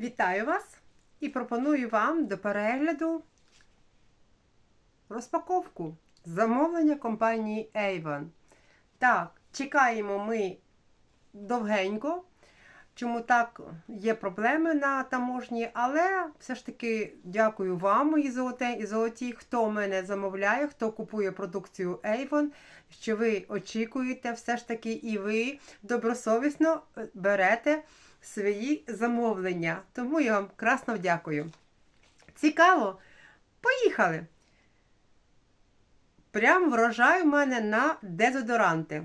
Вітаю вас і пропоную вам до перегляду розпаковку замовлення компанії Avon. Так, чекаємо ми довгенько. Чому так є проблеми на таможні, але все ж таки дякую вам, мої золоте і золоті, хто мене замовляє, хто купує продукцію Avon, що ви очікуєте, все ж таки, і ви добросовісно е, берете свої замовлення. Тому я вам красно дякую. Цікаво? Поїхали! Прям врожай у мене на дезодоранти.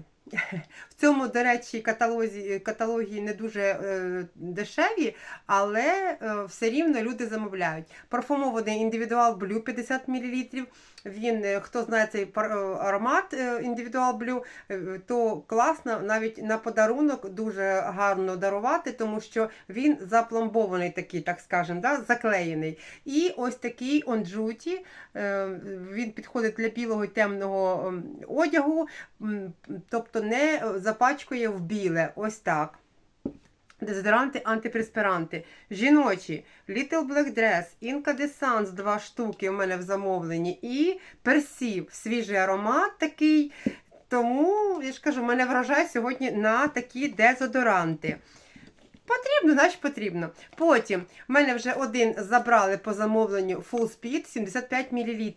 В цьому, до речі, каталозі, каталогі не дуже е, дешеві, але е, все рівно люди замовляють. Парфумований індивідуал Blue 50 мл. Він, е, хто знає цей е, аромат е, індивідуал е, то класно навіть на подарунок дуже гарно дарувати, тому що він запломбований такий, так скажемо, да, заклеєний. І ось такий е, він підходить для білого темного ем, одягу, тобто не запачкує в біле. Ось так. Дезодоранти, антипреспіранти. Жіночі, Little Black Dress, Incandescence, два штуки у мене в замовленні. І персів, свіжий аромат такий. Тому, я ж кажу, мене вражає сьогодні на такі дезодоранти. Потрібно, значить потрібно. Потім в мене вже один забрали по замовленню Full Speed 75 мл.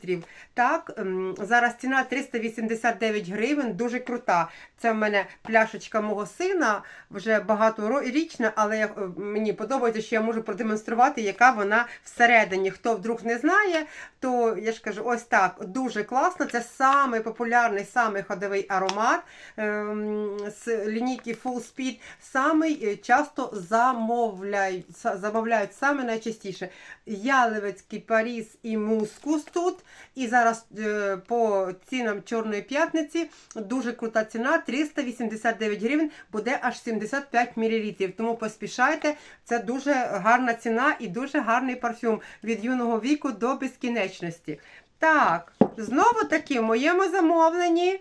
Так, ем, зараз ціна 389 гривень, дуже крута. Це в мене пляшечка мого сина, вже багаторічна, але я- е, мені подобається, що я можу продемонструвати, яка вона всередині. Хто вдруг не знає, то я ж кажу, ось так, дуже класно. Це самий популярний, самий ходовий аромат ем, з лінійки Full Speed. Самий е, часто замовляють, замовляють саме найчастіше. Ялевецький Паріс і Мускус тут. І зараз е, по цінам Чорної п'ятниці дуже крута ціна 389 гривень, буде аж 75 мл. Тому поспішайте, це дуже гарна ціна і дуже гарний парфюм від юного віку до безкінечності. Так, знову таки в моєму замовленні.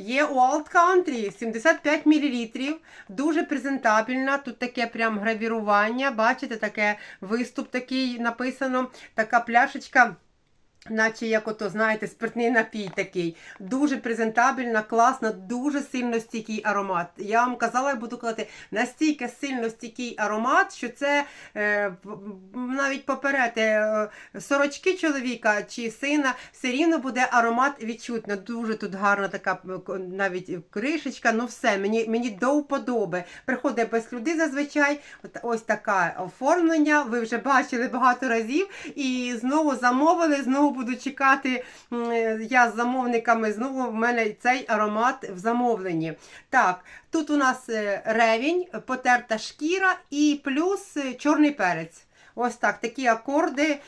Є Wild Country 75 мл. Дуже презентабельна. Тут таке прям гравірування. Бачите, таке виступ такий написано. Така пляшечка. Наче як ото, знаєте, спиртний напій такий. Дуже презентабельна, класна, дуже сильно стійкий аромат. Я вам казала, я буду казати, настільки сильно стійкий аромат, що це е, навіть поперети е, сорочки чоловіка чи сина, все рівно буде аромат відчутно. Дуже тут гарна така навіть кришечка. Ну все, мені, мені до вподоби. Приходить без люди зазвичай. От, ось таке оформлення. Ви вже бачили багато разів. І знову замовили, знову буду чекати. е, Я з замовниками знову в мене цей аромат в замовленні. Так, тут у нас е, ревінь, потерта шкіра і плюс е, чорний перець. Ось так, такі акорди,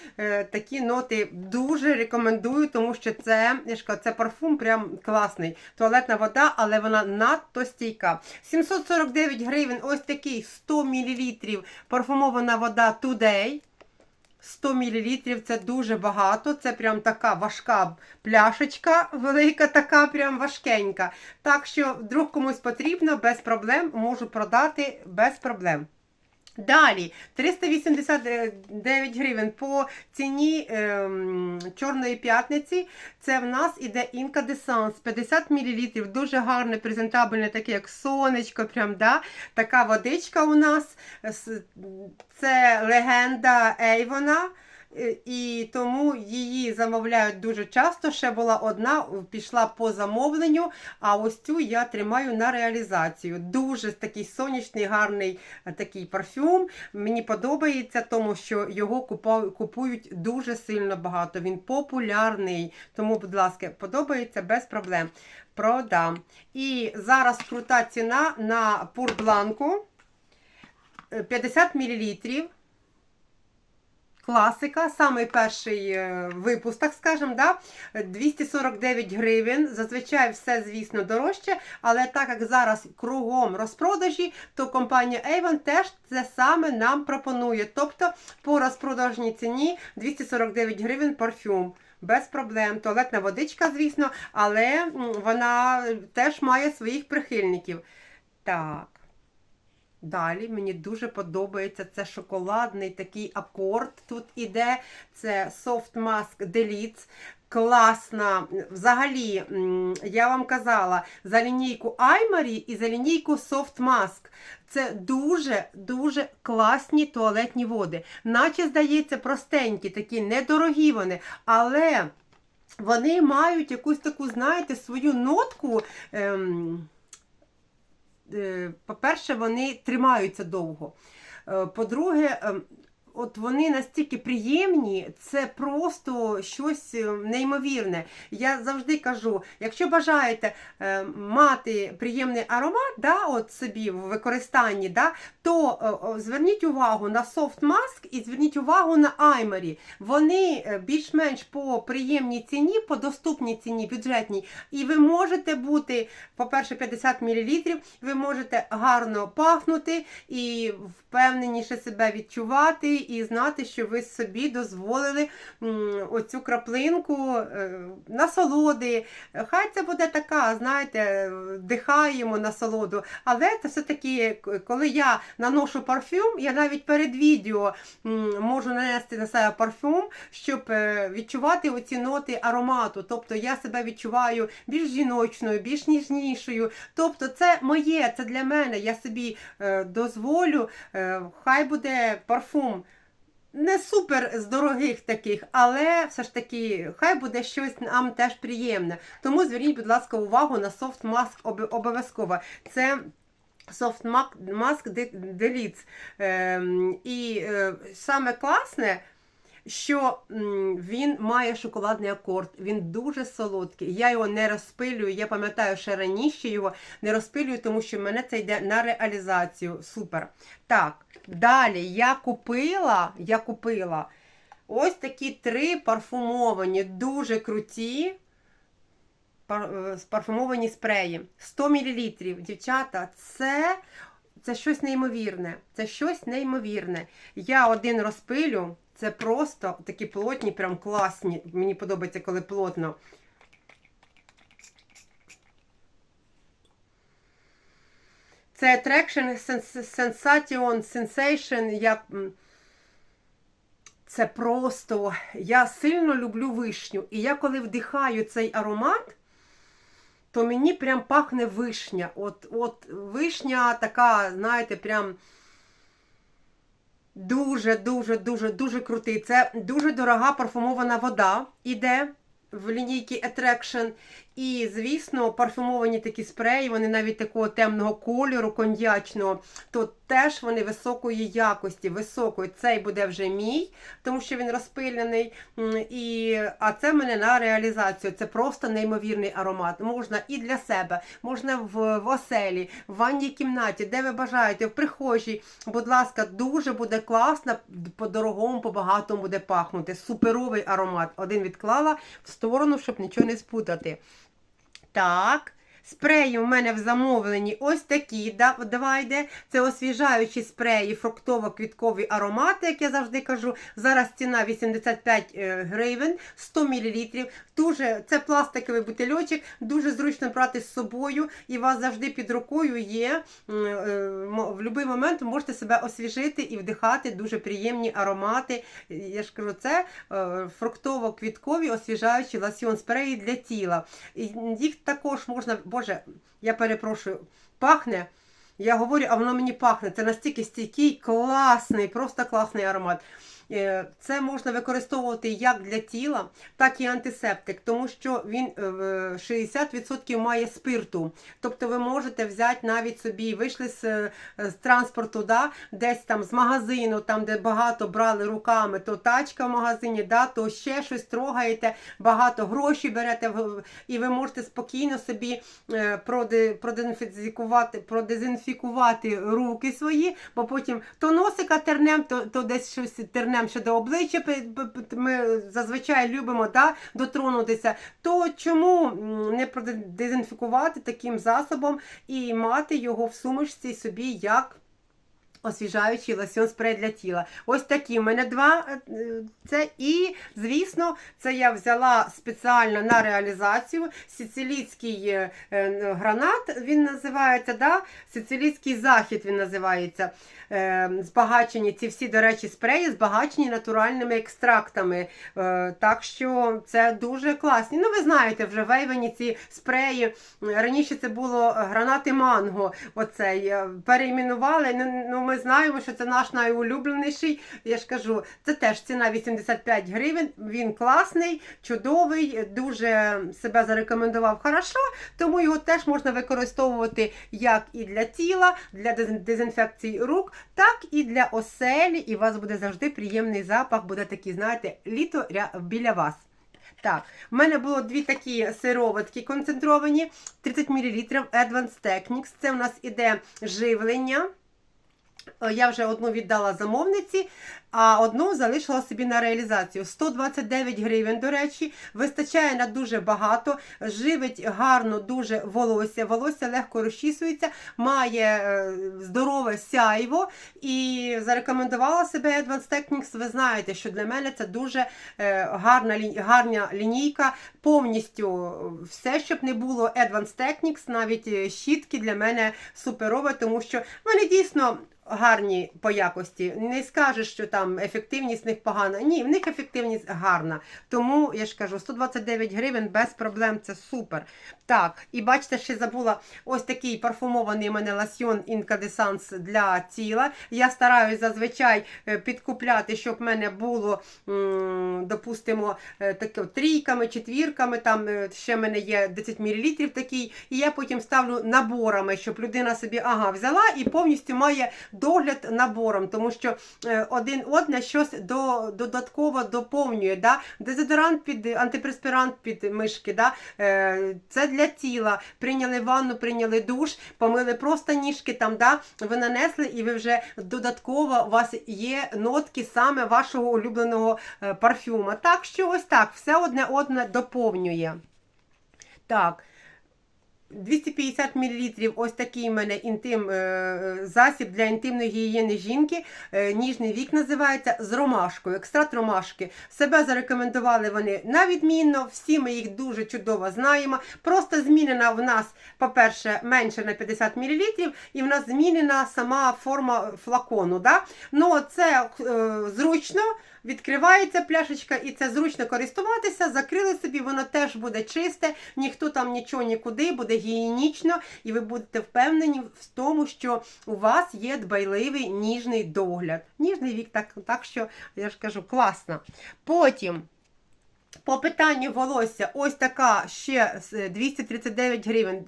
такі ноти дуже рекомендую, тому що це, це парфум прям класний. Туалетна вода, але вона надто стійка. 749 гривень, ось такий 100 мл парфумована вода Today. 100 мл це дуже багато. Це прям така важка пляшечка, велика, така прям важкенька. Так що, вдруг комусь потрібно, без проблем можу продати без проблем. Далі 389 гривень по ціні ем, Чорної п'ятниці. Це в нас іде Incandescence 50 мл. Дуже гарне, презентабельне, таке як сонечко. Прям, да? Така водичка у нас. Це легенда Ейвона. Е, І тому її замовляють дуже часто. Ще була одна, пішла по замовленню, а ось цю я тримаю на реалізацію. Дуже такий сонячний, гарний е, такий парфюм. Мені подобається, тому що його купують дуже сильно багато. Він популярний. Тому, будь ласка, подобається без проблем. Продам. І зараз крута ціна на пурбланку 50 мл. Класика, самий перший е, випуск, так скажемо, да? 249 гривень. Зазвичай все, звісно, дорожче, але так як зараз кругом розпродажі, то компанія Avon теж це саме нам пропонує. Тобто по розпродажній ціні 249 гривень парфюм. Без проблем. Туалетна водичка, звісно, але вона теж має своїх прихильників. Так. Далі мені дуже подобається це шоколадний такий акорд. Тут іде це Soft Mask Delites. Класна. Взагалі, я вам казала за лінійку Аймарі і за лінійку Soft Mask. Це дуже-дуже класні туалетні води. Наче, здається, простенькі, такі недорогі вони, але вони мають якусь таку, знаєте, свою нотку. Ем, по-перше, вони тримаються довго. Е, По-друге, ем, от вони настільки приємні, це просто щось е, неймовірне. Я завжди кажу: якщо бажаєте е, мати приємний аромат, да, от собі в використанні, да, то е, зверніть увагу на Soft Mask і зверніть увагу на Аймері. Вони е, більш-менш по приємній ціні, по доступній ціні, бюджетній, і ви можете бути, по-перше, 50 мл, ви можете гарно пахнути і впевненіше себе відчувати, і знати, що ви собі дозволили оцю краплинку е, насолоди. Хай це буде така, знаєте, дихаємо насолоду. Але це все-таки, коли я наношу парфюм, я навіть перед відео можу нанести на себе парфюм, щоб е, відчувати оці ноти аромату. Тобто я себе відчуваю більш жіночною, більш ніжнішою. Тобто це моє, це для мене. Я собі е, дозволю, хай буде парфум. Не супер з дорогих таких, але все ж таки, хай буде щось нам теж приємне. Тому зверніть, будь ласка, увагу на Soft об- обов'язково. Це Soft Mask- Mask De- Ем, і е, саме класне, що він має шоколадний акорд, він дуже солодкий. Я його не розпилюю. Я пам'ятаю, ще раніше його не розпилюю, тому що мене це йде на реалізацію. Супер. Так, далі я купила, я купила ось такі три парфумовані, дуже круті. е, Парфумовані спреї. 100 мл. Дівчата, це, це щось неймовірне. Це щось неймовірне. Я один розпилю. Це просто такі плотні, прям класні. Мені подобається, коли плотно. Це Attraction Sensation Sensation. Я... Це просто. Я сильно люблю вишню. І я коли вдихаю цей аромат, то мені прям пахне вишня. От, от вишня така, знаєте, прям. Дуже, дуже, дуже, дуже крутий. Це дуже дорога парфумована вода іде в лінійці Attraction. І, звісно, парфумовані такі спреї, вони навіть такого темного кольору, коньячного, то теж вони високої якості, високої. Цей буде вже мій, тому що він розпилений. І, а це в мене на реалізацію. Це просто неймовірний аромат. Можна і для себе, можна в, в оселі, в ванній кімнаті, де ви бажаєте, в прихожій. Будь ласка, дуже буде класно, по-дорогому, по-багатому буде пахнути. Суперовий аромат. Один відклала в сторону, щоб нічого не спутати. Так. Спреї у мене в замовленні ось такі. Давай йде. Це освіжаючі спреї, фруктово-квіткові аромати, як я завжди кажу. Зараз ціна 85 е, гривень, 100 мл. Дуже, це пластиковий бутильочок, дуже зручно брати з собою, і у вас завжди під рукою є. е, В будь-який момент ви можете себе освіжити і вдихати дуже приємні аромати. Я ж кажу, це е, фруктово-квіткові освіжаючі ласьйон спреї для тіла. Їх також можна, боже, я перепрошую, пахне. Я говорю, а воно мені пахне. Це настільки стійкий, класний, просто класний аромат. Е, Це можна використовувати як для тіла, так і антисептик, тому що він е, 60% має спирту. Тобто ви можете взяти навіть собі, вийшли з, е, з транспорту, да, десь там з магазину, там де багато брали руками, то тачка в магазині, да, то ще щось трогаєте, багато грошей берете, і ви можете спокійно собі е, продезінфікувати, продезінфікувати руки свої, бо потім то носика тернем, то, то десь щось тернем ще до обличчя. Ми зазвичай любимо да, дотронутися. То чому не продезінфікувати таким засобом і мати його в сумочці собі як Освіжаючий лосьон спрей для тіла. Ось такі в мене два. е, Це і, звісно, це я взяла спеціально на реалізацію. Сицилійський е, е, гранат він називається. да? Сицилійський захід він називається. Збагачені ці всі, до речі, спреї збагачені натуральними екстрактами. Так що це дуже класні. Ну, ви знаєте, вже вейвені ці спреї. Раніше це було гранати манго. Оцей перейменували. Ну, ну, ми знаємо, що це наш найулюбленіший. Я ж кажу, це теж ціна 85 гривень. Він класний, чудовий, дуже себе зарекомендував хорошо, тому його теж можна використовувати як і для тіла, для дезінфекції рук, так і для оселі. І у вас буде завжди приємний запах, буде такий, знаєте, літо біля вас. Так, в мене було дві такі сироватки концентровані, 30 мл Advanced Techniques. Це у нас іде живлення. Е, Я вже одну віддала замовниці, а одну залишила собі на реалізацію. 129 гривень, до речі, вистачає на дуже багато, живить гарно дуже волосся. Волосся легко розчісується, має е, здорове сяйво і зарекомендувала себе Advanced Techniques. Ви знаєте, що для мене це дуже е, гарна, гарна лінійка. Повністю все, щоб не було Advanced Techniques, навіть щітки для мене суперове, тому що вони дійсно гарні по якості. Не скажеш, що там ефективність в них погана. Ні, в них ефективність гарна. Тому я ж кажу, 129 гривень без проблем це супер. Так, і бачите, ще забула ось такий парфумований у мене ласьйон Incandescence для тіла. Я стараюсь зазвичай е, підкупляти, щоб в мене було, допустимо, е, таке, трійками, четвірками. Там е, ще в мене є 10 мл такий. І я потім ставлю наборами, щоб людина собі ага, взяла і повністю має догляд набором, тому що один одне щось до, додатково доповнює. Да? Дезодорант під антипреспірант під мишки. Да? Це для тіла. Прийняли ванну, прийняли душ, помили просто ніжки там, да? ви нанесли, і ви вже додатково у вас є нотки саме вашого улюбленого е, парфюма. Так що ось так, все одне одне доповнює. Так. 250 мл ось такий в мене інтим, е, засіб для інтимної гігієни жінки. Е, ніжний вік називається з ромашкою, екстракт ромашки. Себе зарекомендували вони на відмінно, всі ми їх дуже чудово знаємо. Просто змінена в нас, по-перше, менше на 50 мл, і в нас змінена сама форма флакону. Да? Ну, це е, зручно. Відкривається пляшечка, і це зручно користуватися. Закрили собі, воно теж буде чисте, ніхто там нічого нікуди, буде гігієнічно, і ви будете впевнені в тому, що у вас є дбайливий ніжний догляд. Ніжний вік, так, так що я ж кажу, класно. Потім. По питанню волосся, ось така ще 239 гривень,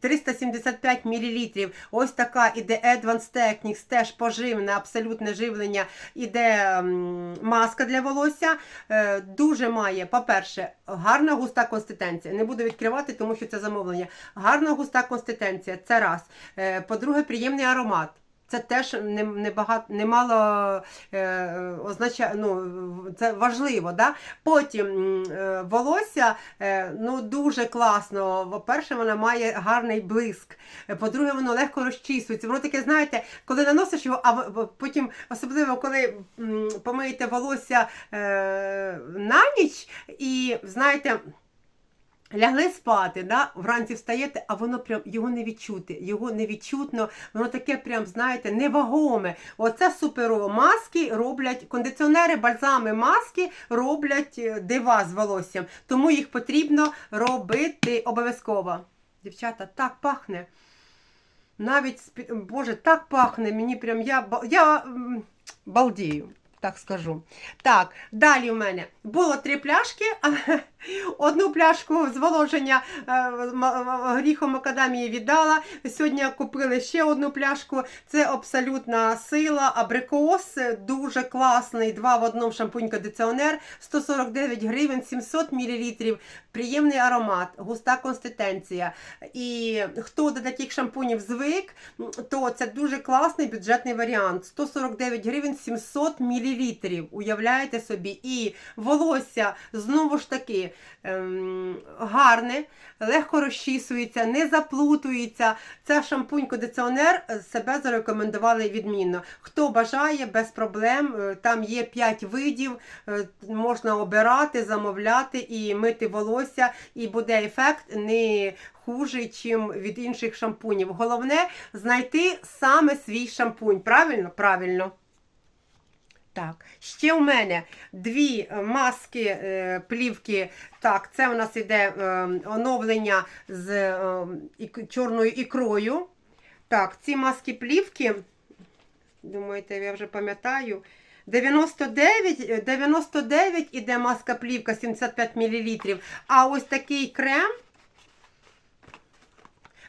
375 мл. Ось така іде Advanced Techniques, теж поживне, абсолютне живлення. Іде маска для волосся. Е, дуже має, по-перше, гарна густа консистенція. Не буду відкривати, тому що це замовлення. Гарна густа консистенція, це раз. Е, по-друге, приємний аромат. Це теж не, не багато, немало е, означає, ну, це важливо. Да? Потім е, волосся е, ну, дуже класно. По-перше, воно має гарний блиск. Е, По-друге, воно легко розчісується. Воно таке, знаєте, коли наносиш його, а потім, особливо коли м, помиєте волосся е, на ніч, і знаєте. Лягли спати, да? вранці встаєте, а воно прям його не відчути. Його не відчутно, воно таке прям, знаєте, невагоме. Оце суперово. Маски роблять, кондиціонери, бальзами, маски роблять е, дива з волоссям. Тому їх потрібно робити обов'язково. Дівчата, так пахне. Навіть, Боже, так пахне. Мені прям я, я балдію. Так скажу. Так, далі у мене було три пляшки. Одну пляшку зволоження е, гріхом академії віддала. Сьогодні купили ще одну пляшку. Це абсолютна сила. Абрикос дуже класний. Два в одному шампунь кондиціонер 149 гривень, 700 мл. Приємний аромат, густа консистенція. І хто до таких шампунів звик, то це дуже класний бюджетний варіант. 149 гривень 700 мл. Уявляєте собі? І волосся знову ж таки ем, гарне, легко розчісується, не заплутується. Це шампунь-кондиціонер е, себе зарекомендували відмінно. Хто бажає, без проблем. Е, Там є 5 видів, е, можна обирати, замовляти і мити волосся, і буде ефект не хужий, чим від інших шампунів. Головне знайти саме свій шампунь. Правильно? Правильно. Так, ще у мене дві е, маски е, плівки. Так, це у нас іде е, оновлення з чорною ікрою. Так, ці маски плівки, думаєте, я вже пам'ятаю. 99, е, 99 іде маска плівка 75 мл. А ось такий крем.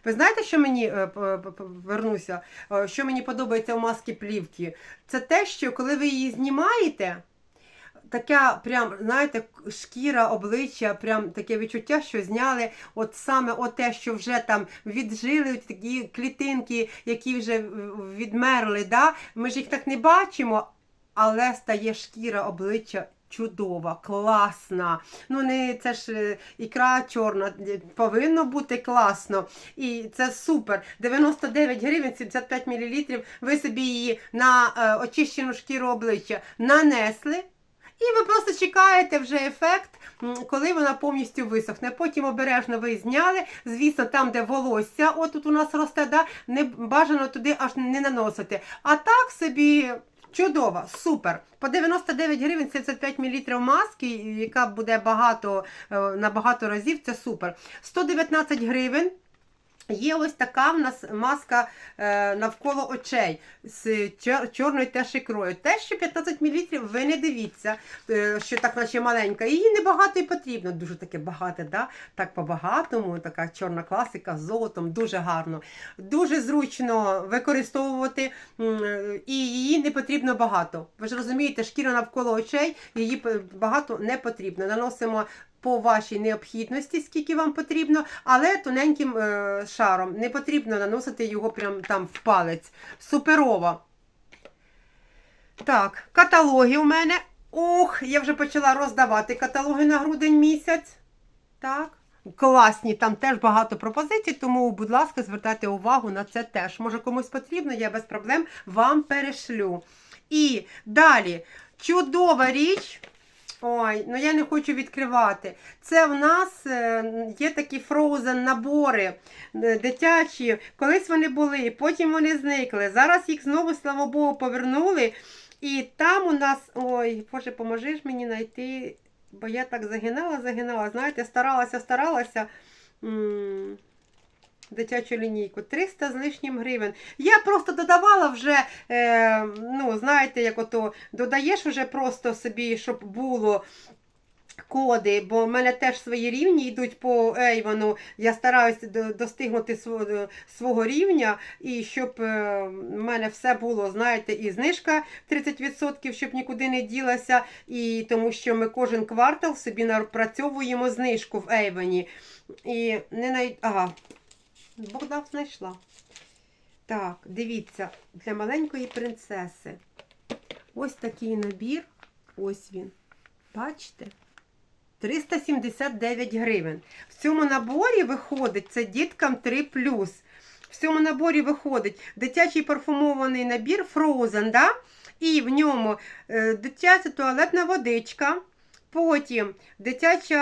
Ви знаєте, що мені е, вернуся? е, Що мені подобається у маски плівки? Це те, що коли ви її знімаєте, така прям, знаєте, шкіра, обличчя, прям таке відчуття, що зняли от саме те, що вже там віджили такі клітинки, які вже відмерли. Да? Ми ж їх так не бачимо, але стає шкіра обличчя. Чудова, класна. Ну, не це ж е, ікра чорна, е, повинно бути класно. І це супер. 99 гривень, 75 мл. Ви собі її на е, очищену шкіру обличчя нанесли. І ви просто чекаєте вже ефект, коли вона повністю висохне. Потім обережно ви зняли. Звісно, там, де волосся, от тут у нас росте, да, не бажано туди аж не наносити. А так собі чудово, супер. По 99 гривень 75 мл маски, яка буде багато е, на багато разів, це супер. 119 гривень. Є ось така в нас маска е, навколо очей з чор- чорною теж ікрою. Те, що 15 мл, ви не дивіться, е, що так наче маленька. Її небагато і потрібно. Дуже таке багате, да? так по-багатому, така чорна класика з золотом, дуже гарно. Дуже зручно використовувати, і її не потрібно багато. Ви ж розумієте, шкіра навколо очей, її багато не потрібно. Наносимо по вашій необхідності, скільки вам потрібно, але тоненьким е, шаром. Не потрібно наносити його прям там в палець. Суперово. Так, каталоги у мене. Ух, я вже почала роздавати каталоги на грудень місяць. Так. Класні, там теж багато пропозицій, тому, будь ласка, звертайте увагу на це теж. Може комусь потрібно, я без проблем вам перешлю. І далі, чудова річ. Ой, ну я не хочу відкривати. Це в нас е, є такі фроузен набори е, дитячі. Колись вони були, потім вони зникли. Зараз їх знову, слава Богу, повернули. І там у нас, ой, Боже, поможи ж мені знайти, бо я так загинала, загинала. Знаєте, старалася, старалася. М, Дитячу лінійку 300 з лишнім гривень. Я просто додавала вже, е, ну, знаєте, як ото додаєш вже просто собі, щоб було коди, бо в мене теж свої рівні йдуть по Ейвону. Я стараюся достигнути свого, свого рівня, і щоб е, в мене все було, знаєте, і знижка 30%, щоб нікуди не ділася, і тому що ми кожен квартал собі напрацьовуємо знижку в Ейвоні. І не най... Ага, Богдав знайшла. Так, дивіться, для маленької принцеси. Ось такий набір. Ось він. Бачите? 379 гривень. В цьому наборі виходить, це діткам 3 В цьому наборі виходить дитячий парфумований набір Frozen, да? і в ньому е, дитяча туалетна водичка. Потім дитяча.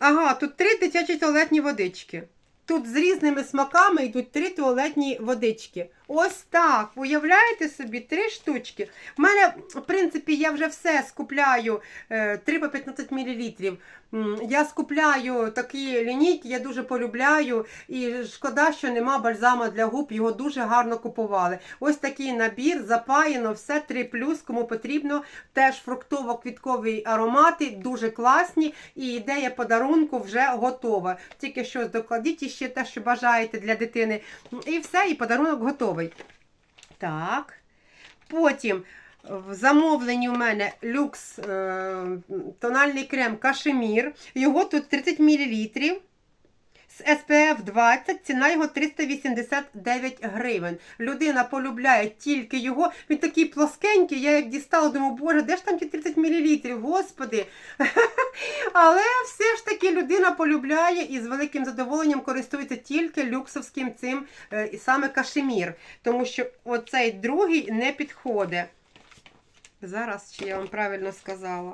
Ага, тут три дитячі туалетні водички. Тут з різними смаками йдуть три туалетні водички. Ось так. Уявляєте собі, три штучки. У мене, в принципі, я вже все скупляю е, 3 по 15 мл. Я скупляю такі лінійки, я дуже полюбляю. І шкода, що нема бальзама для губ, його дуже гарно купували. Ось такий набір, запаяно, все 3 кому потрібно. Теж фруктово-квіткові аромати, дуже класні. І ідея подарунку вже готова. Тільки щось докладіть ще те, що бажаєте для дитини. І все, і подарунок готовий. Так. Потім в замовленні у мене люкс е, тональний крем Кашемір. Його тут 30 мл. SPF 20, ціна його 389 гривень. Людина полюбляє тільки його. Він такий плоскенький, я як дістала, думаю, боже, де ж там ті 30 мл, господи. Але все ж таки людина полюбляє і з великим задоволенням користується тільки люксовським цим, е, і саме кашемір. Тому що оцей другий не підходить. Зараз, чи я вам правильно сказала.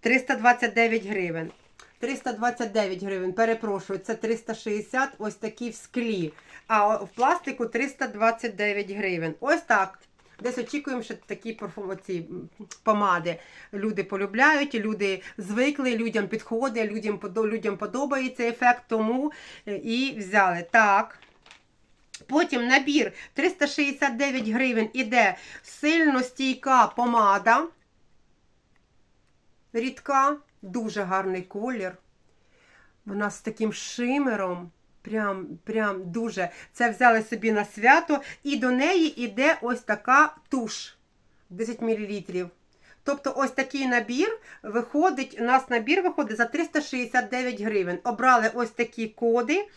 329 гривень. 329 гривень, перепрошую, це 360, ось такі в склі. А в пластику 329 гривень. Ось так. Десь очікуємо, що такі парфум, ці помади люди полюбляють, люди звикли, людям підходить, людям, людям подобається ефект, тому е, і взяли. Так. Потім набір 369 гривень іде сильно стійка помада. Рідка, дуже гарний колір. Вона з таким шимером. Прям, прям дуже. Це взяли собі на свято, і до неї йде ось така туш 10 мл. Тобто ось такий набір виходить, у нас набір виходить за 369 гривень. Обрали ось такі коди.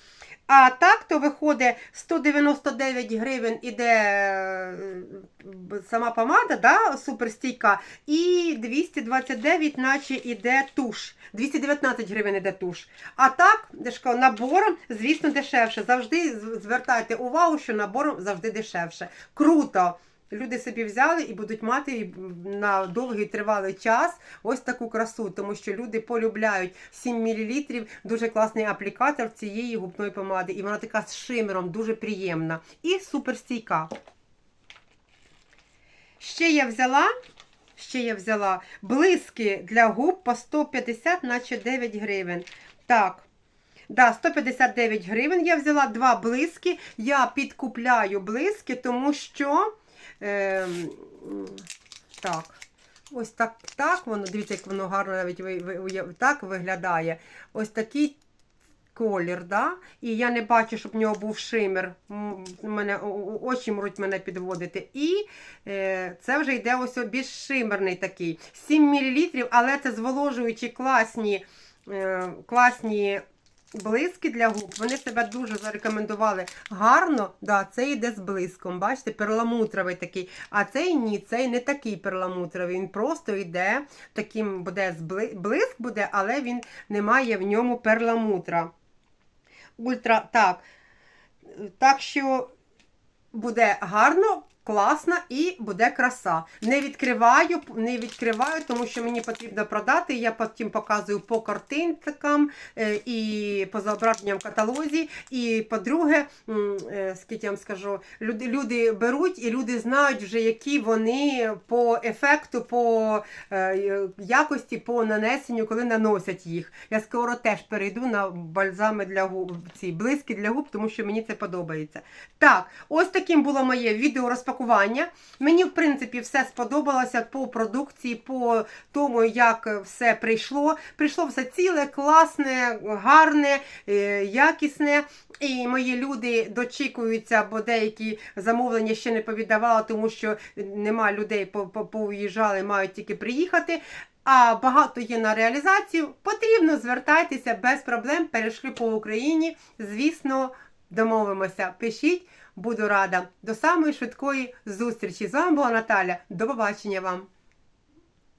А так то виходить 199 гривень іде е, сама помада, да, суперстійка, і 229, наче іде туш. 219 гривень іде туш. А так, набором, звісно, дешевше. Завжди звертайте увагу, що набором завжди дешевше. Круто! Люди собі взяли і будуть мати на довгий тривалий час ось таку красу, тому що люди полюбляють 7 мл, дуже класний аплікатор цієї губної помади. І вона така з шимером, дуже приємна. І суперстійка. Ще я взяла. Ще я взяла блиски для губ по 150, наче 9 гривень. Так. Да, 159 гривень я взяла два блиски. Я підкупляю блиски, тому що. Е, так. Ось так, так воно, дивіться, як воно гарно навіть так виглядає. Ось такий колір, да? І я не бачу, щоб в нього був шимер. Мене, очі можуть мене підводити. І е, це вже йде ось більш шимерний такий. 7 мл, але це зволожуючі класні, е, класні блиски для губ. Вони себе дуже зарекомендували гарно. Да, це йде з блиском. Бачите, перламутровий такий. А цей ні, цей не такий перламутровий. Він просто йде таким буде блиск буде, але він не має в ньому перламутра. Ультра, так. Так що буде гарно, класно і буде краса. Не відкриваю, не відкриваю, тому що мені потрібно продати. Я потім показую по картинкам е, і по зображенням в каталозі. І по-друге, е, скільки я вам скажу, люди, люди беруть і люди знають вже, які вони по ефекту, по е, якості, по нанесенню, коли наносять їх. Я скоро теж перейду на бальзами для губ, ці блиски для губ, тому що мені це подобається. Так, ось таким було моє відео розпакування. Мені, в принципі, все сподобалося по продукції, по тому, як все прийшло. Прийшло все ціле, класне, гарне, е, якісне. І мої люди дочікуються, бо деякі замовлення ще не повіддавала, тому що нема людей, по- по- поуїжджали, мають тільки приїхати. А багато є на реалізацію. Потрібно звертайтеся без проблем. Перейшли по Україні. Звісно, домовимося. Пишіть, буду рада. До самої швидкої зустрічі. З вами була Наталя. До побачення вам.